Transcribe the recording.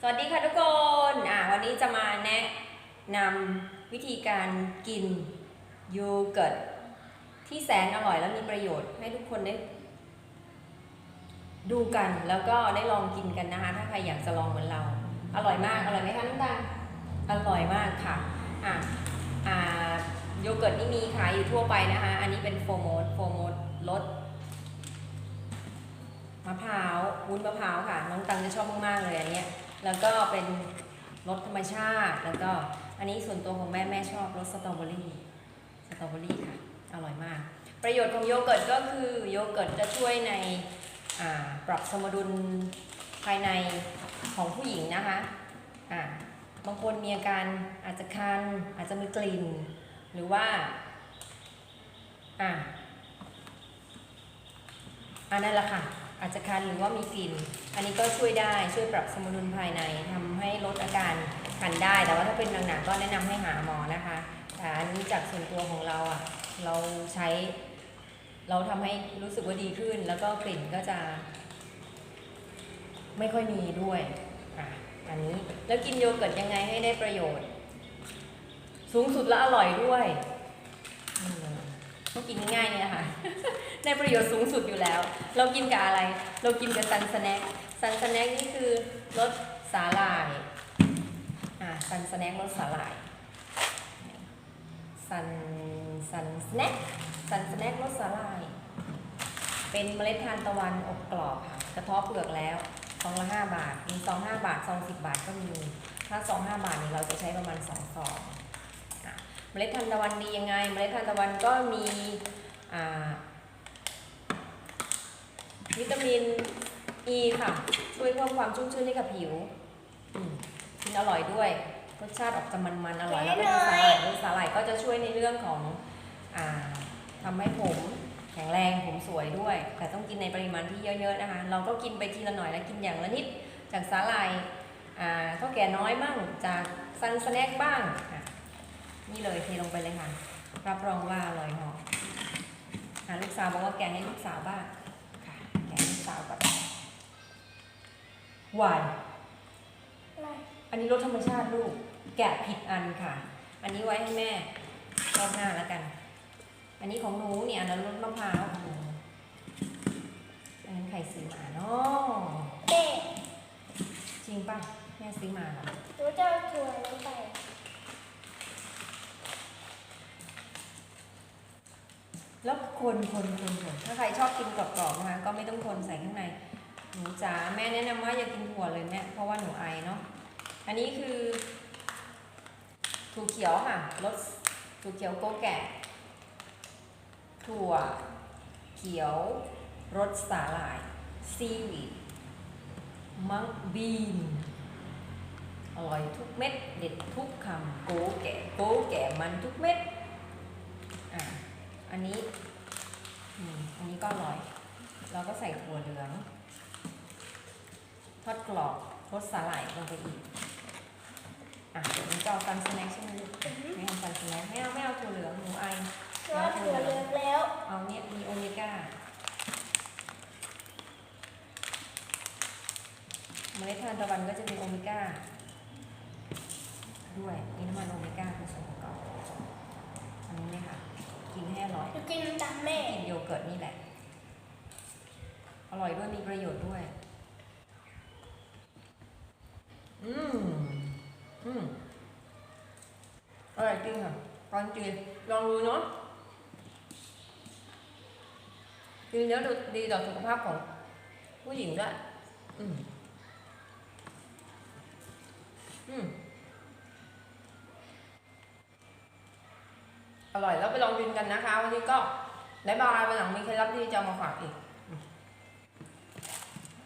สวัสดีค่ะทุกคน อ่าวันนี้จะมาแนะนำวิธีการกินโยเกิร์ตที่แสนอร่อยและมีประโยชน์ให้ทุกคนได้ดูกันแล้วก็ได้ลองกินกันนะคะ ถ้าใครอยากจะลองเหมือนเรา อร่อยมาก อร่อยไหมคะน้ำตาลอร่อยมากค่ะ อะอ่าโยเกิร์ตนี่มีขายอยู่ทั่วไปนะคะ อันนี้เป็นโฟโมดโฟโมดรสมะพร้าววุ้นมะพร้าวค่ะ น้องตังจะชอบมากๆเลยอันเนี้ย แล้วก็เป็นรสธรรมชาติ แล้วก็อันนี้ส่วนตัวของแม่แม่ชอบรสสตรอเบอรี่สตรอเบอรี่ค่ะ อร่อยมาก ประโยชน์ของโยเกิร์ตก็คือโยเกิร์ตจะช่วยในปรับสมดุลภายในของผู้หญิงนะคะบางคนมีอาการอาจจะคัน อาจจะมีกลิ่น หรือว่าอ่าอันนั้นแหละค่ะ อาจจะคันหรือว่ามีกลิ่น อันนี้ก็ช่วยได้ช่วยปรับสมดุลภายในทำให้ลดอาการคันได้ แต่ว่าถ้าเป็นหนักๆก็แนะนำให้หาหมอนะคะแต่อันนี้จากส่วนตัวของเราอะเราใช้ เราทำให้รู้สึกว่าดีขึ้น แล้วก็กลิ่นก็จะ ไม่ค่อยมีด้วยอะอันนี้แล้วกินโยเกิร์ตยังไงให้ได้ประโยชน์ สูงสุดและอร่อยด้วยอืมต้องกินง่ายๆเนี่ยค่ะ ได้ประโยชน์สูงสุดอยู่แล้ว เรากินกับอะไร เรากินกับซันสแน็คซันสแน็คนี่คือรสสาหร่ายอ่าซันสแน็ครสสาหร่ายซันซันสแน็คซันสแน็ครสสาหร่าย เป็นเมล็ดทานตะวันอบกรอบค่ะกระทาะเปลือกแล้วซองละห้าบาท มีซองห้าบาทซองสิบบาทก็มี ถ้าซองห้าบาทนี่เราจะใช้ประมาณสองซองอะเมล็ดทานตะวันดียังไง เมล็ดทานตะวันก็มีอ่า วิตามินอ e ีค่ะ ช่วยเพิ่มความชุ่มชื้นให้กับผิวอืมกินอร่อยด้วย รสชาติออกจะมันๆอร่อยแล้วก็มีสาหร่ายด้วยสาหร่ายก็จะช่วยในเรื่องของอ่าทำให้ผมแข็งแรงผมสวยด้วย แต่ต้องกินในปริมาณที่เยอะๆนะคะ เราก็กินไปทีละหน่อยแล้วกินอย่างละนิด จากสาหร่ายอ่าเท่าแก่น้อยบ้างจากซันสแน็คบ้างอะนี่เลยเทลงไปเลยค่ะ รับรองว่าอร่อยเหออะลูกสาวบอกว่าแกงให้ลูกสาวบ้าง วายอันนี้รสธรรมชาติลูก แกะผิดอันค่ะ อันนี้ไว้ให้แม่รอบหน้าแล้วกัน อันนี้ของหนูเนี่ยอันนั้นรสมะพร้าวของหนูอันนั้นใครซื้อมาเนาะเด็จริงป่ะแม่ซื้อมาเหรอหนูจะเอาถั่วลงไปแล้วคนคนคนคนถ้าใครชอบกินกรอบๆนะคะก็ไม่ จ๋าแม่แนะนำว่าอย่ากินถั่วเลยแม่เพราะว่าหนูไอเนาะอันนี้คือถั่วเขียวค่ะรสถั่วเขียวโกแก่ ถั่วเขียวรสสาหร่ายซีวีดมังบีนอร่อยทุกเม็ด เด็ดทุกคำโกแก่โกแก่มันทุกเม็ดอะอันนี้อืมอันนี้ก็อร่อย เราก็ใส่ถั่วเหลือง ทอดกรอบรสสาหร่ายลงไปอีก อะเดี๋ยวนี้จะเอาซันสแน็คใช่ไหมลูกไม่เอาซันสแน็คไม่เอาไม่เอาถั่วเหลืองหนูไอหนูเอาถั่วเหลืองแล้ว เอาเนี่ยมีโอเมก้าเมล็ดทานตะวันก็จะมีโอเมก้าด้วยมีน้ำมันโอเมก้าเป็นส่วนประกอบอันนี้เลยค่ะ กินให้อร่อยหนูกินตามแม่กินโยเกิร์ตนี่แหละ อร่อยด้วยมีประโยชน์ด้วย อืมอืมอร่อยจริงค่ะตอนกินลองดูเนาะกินแล้วดีต่อสุขภาพของผู้หญิงด้วยอืมอืมอร่อยแล้วไปลองกินกันนะคะ วันนี้ก็บ๊ายบายวันหลังมีเคล็ดลับที่จะมาฝากอีก